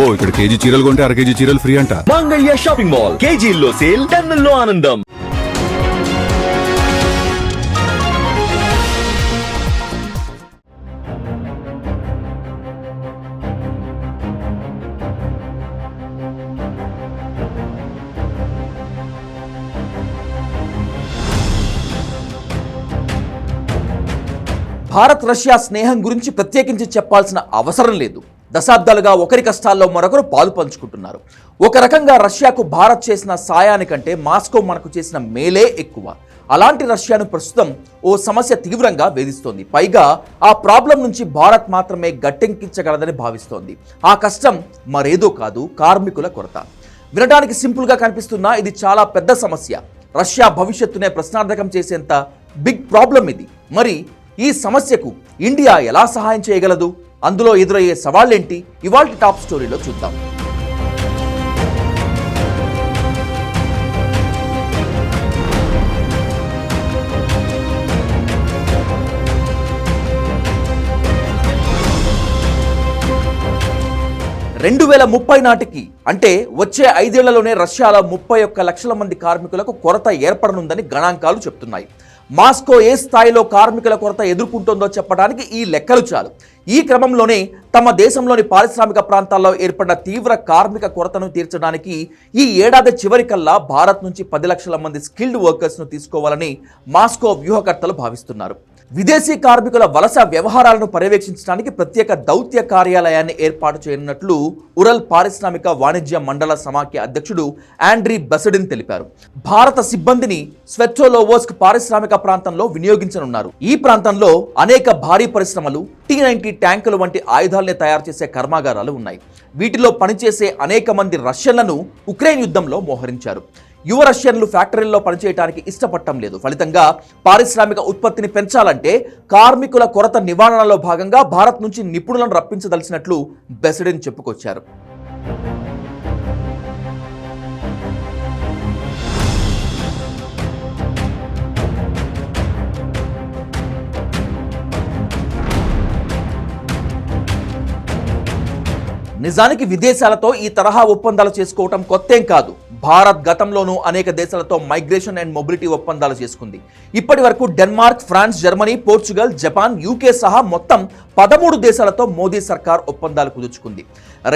అబ్బో ఇక్కడ కేజీ చీరలు కొంటే అర కేజీ చీరలు ఫ్రీ అంట. మంగళ్య షాపింగ్ మాల్ కేజీల్లో సేల్ టన్నుల్లో ఆనందం. భారత్ రష్యా స్నేహం గురించి ప్రత్యేకించి చెప్పాల్సిన అవసరం లేదు. దశాబ్దాలుగా ఒకరి కష్టాల్లో మరొకరు పాలు పంచుకుంటున్నారు. ఒక రకంగా రష్యాకు భారత్ చేసిన సాయానికంటే మాస్కో మనకు చేసిన మేలే ఎక్కువ. అలాంటి రష్యాను ప్రస్తుతం ఓ సమస్య తీవ్రంగా వేధిస్తోంది. పైగా ఆ ప్రాబ్లం నుంచి భారత్ మాత్రమే గట్టెంకించగలదని భావిస్తోంది. ఆ కష్టం మరేదో కాదు కార్మికుల కొరత. వినడానికి సింపుల్గా కనిపిస్తున్నా ఇది చాలా పెద్ద సమస్య. రష్యా భవిష్యత్తునే ప్రశ్నార్థకం చేసేంత బిగ్ ప్రాబ్లం ఇది. మరి ఈ సమస్యకు ఇండియా ఎలా సహాయం చేయగలదు? అందులో ఎదురయ్యే సవాళ్ళేంటి? ఇవాళ టాప్ స్టోరీలో చూద్దాం. రెండు వేల ముప్పై నాటికి అంటే వచ్చే ఐదేళ్ళలోనే రష్యాలో ముప్పై ఒక్క లక్షల మంది కార్మికులకు కొరత ఏర్పడనుందని గణాంకాలు చెప్తున్నాయి. మాస్కో ఏ స్థాయిలో కార్మికుల కొరత ఎదుర్కొంటుందో చెప్పడానికి ఈ లెక్కలు చాలు. ఈ క్రమంలోనే తమ దేశంలోని పారిశ్రామిక ప్రాంతాల్లో ఏర్పడిన తీవ్ర కార్మిక కొరతను తీర్చడానికి ఈ ఏడాది చివరికల్లా భారత్ నుంచి పది లక్షల మంది స్కిల్డ్ వర్కర్స్ను తీసుకోవాలని మాస్కో వ్యూహకర్తలు భావిస్తున్నారు. విదేశీ కార్మికుల వలస వ్యవహారాలను పర్యవేక్షించడానికి ప్రత్యేక దౌత్య కార్యాలయాన్ని ఏర్పాటు చేయనున్నట్లు ఉరల్ పారిశ్రామిక వాణిజ్య మండల సమాఖ్య అధ్యక్షుడు ఆండ్రీ బెసడిన్ తెలిపారు. భారత సిబ్బందిని స్వెచ్చోలోవోస్క్ పారిశ్రామిక ప్రాంతంలో వినియోగించనున్నారు. ఈ ప్రాంతంలో అనేక భారీ పరిశ్రమలు టీ నైన్టీ ట్యాంకులు వంటి ఆయుధాల్ని తయారు చేసే కర్మాగారాలు ఉన్నాయి. వీటిలో పనిచేసే అనేక మంది రష్యన్లను ఉక్రెయిన్ యుద్ధంలో మోహరించారు. యువ రష్యన్లు ఫ్యాక్టరీల్లో పనిచేయడానికి ఇష్టపడటం లేదు. ఫలితంగా పారిశ్రామిక ఉత్పత్తిని పెంచాలంటే కార్మికుల కొరత నివారణలో భాగంగా భారత్ నుంచి నిపుణులను రప్పించదలిచినట్లు బెసడెన్ చెప్పుకొచ్చారు. నిజానికి విదేశాలతో ఈ తరహా ఒప్పందాలు చేసుకోవటం కొత్తేం కాదు. భారత్ గతంలోనూ అనేక దేశాలతో మైగ్రేషన్ అండ్ మొబిలిటీ ఒప్పందాలు చేసుకుంది. ఇప్పటి వరకు Denmark France Germany Portugal Japan UK సహా మొత్తం పదమూడు దేశాలతో మోదీ సర్కార్ ఒప్పందాలు కుదుర్చుకుంది.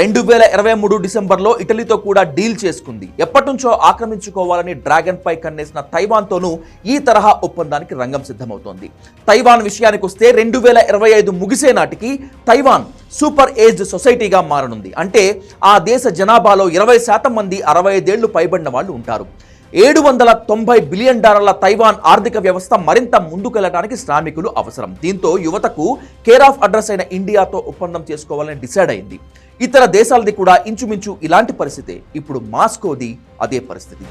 రెండు వేల ఇరవై మూడు డిసెంబర్లో ఇటలీతో కూడా డీల్ చేసుకుంది. ఎప్పటి నుంచో ఆక్రమించుకోవాలని డ్రాగన్ పై కన్నేసిన తైవాన్తోనూ ఈ తరహా ఒప్పందానికి రంగం సిద్ధమవుతోంది. తైవాన్ విషయానికి వస్తే రెండు వేల ఇరవై ఐదు ముగిసే నాటికి తైవాన్ సూపర్ ఏజ్డ్ సొసైటీగా మారనుంది. అంటే ఆ దేశ జనాభాలో ఇరవై శాతం మంది అరవై ఐదేళ్ళు పైబడిన వాళ్ళు ఉంటారు. ఏడు వందల తొంభై బిలియన్ డాలర్ల తైవాన్ ఆర్థిక వ్యవస్థ మరింత ముందుకెళ్ళడానికి శ్రామికులు అవసరం. దీంతో యువతకు కేర్ ఆఫ్ అడ్రస్ అయిన ఇండియాతో ఒప్పందం చేసుకోవాలని డిసైడ్ అయింది. ఇతర దేశాలది కూడా ఇంచుమించు ఇలాంటి పరిస్థితే. ఇప్పుడు మాస్కోది అదే పరిస్థితి.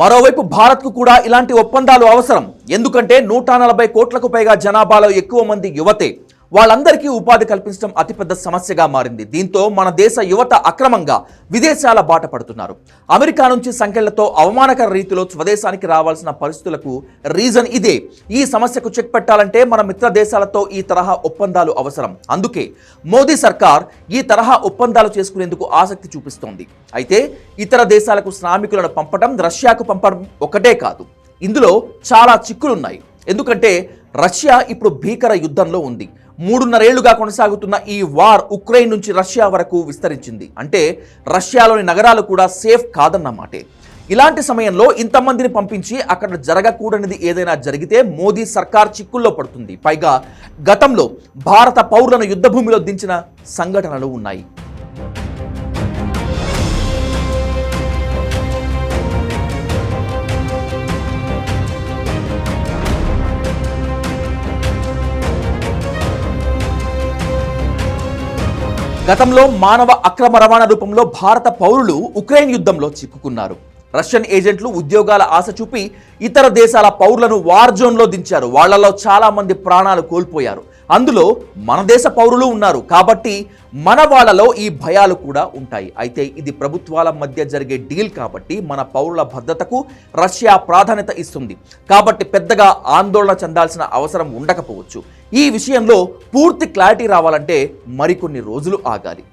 మరోవైపు భారత్కు కూడా ఇలాంటి ఒప్పందాలు అవసరం. ఎందుకంటే నూట నలభై కోట్లకు పైగా జనాభాలో ఎక్కువ మంది యువతే. వాళ్ళందరికీ ఉపాధి కల్పించడం అతిపెద్ద సమస్యగా మారింది. దీంతో మన దేశ యువత అక్రమంగా విదేశాల బాట పడుతున్నారు. అమెరికా నుంచి సంఖ్యలతో అవమానకర రీతిలో స్వదేశానికి రావాల్సిన పరిస్థితులకు రీజన్ ఇదే. ఈ సమస్యకు చెక్ పెట్టాలంటే మన మిత్ర దేశాలతో ఈ తరహా ఒప్పందాలు అవసరం. అందుకే మోదీ సర్కార్ ఈ తరహా ఒప్పందాలు చేసుకునేందుకు ఆసక్తి చూపిస్తోంది. అయితే ఇతర దేశాలకు శ్రామికులను పంపడం రష్యాకు పంపడం ఒకటే కాదు. ఇందులో చాలా చిక్కులున్నాయి. ఎందుకంటే రష్యా ఇప్పుడు భీకర యుద్ధంలో ఉంది. మూడున్నరేళ్ళుగా కొనసాగుతున్న ఈ వార్ ఉక్రెయిన్ నుంచి రష్యా వరకు విస్తరించింది. అంటే రష్యాలోని నగరాలు కూడా సేఫ్ కాదన్నమాటే ఇలాంటి సమయంలో ఇంతమందిని పంపించి అక్కడ జరగకూడనిది ఏదైనా జరిగితే మోదీ సర్కార్ చిక్కుల్లో పడుతుంది. పైగా గతంలో భారత పౌరులను యుద్ధభూమిలో దించిన సంఘటనలు ఉన్నాయి. గతంలో మానవ అక్రమ రవాణా రూపంలో భారత పౌరులు ఉక్రెయిన్ యుద్ధంలో చిక్కుకున్నారు. రష్యన్ ఏజెంట్లు ఉద్యోగాల ఆశ చూపి ఇతర దేశాల పౌరులను వార్ జోన్లో దించారు. వాళ్ళలో చాలా మంది ప్రాణాలు కోల్పోయారు. అందులో మన దేశ పౌరులు ఉన్నారు కాబట్టి మన వాళ్ళలో ఈ భయాలు కూడా ఉంటాయి. అయితే ఇది ప్రభుత్వాల మధ్య జరిగే డీల్ కాబట్టి మన పౌరుల భద్రతకు రష్యా ప్రాధాన్యత ఇస్తుంది. కాబట్టి పెద్దగా ఆందోళన చెందాల్సిన అవసరం ఉండకపోవచ్చు. ఈ విషయంలో పూర్తి క్లారిటీ రావాలంటే మరికొన్ని రోజులు ఆగాలి.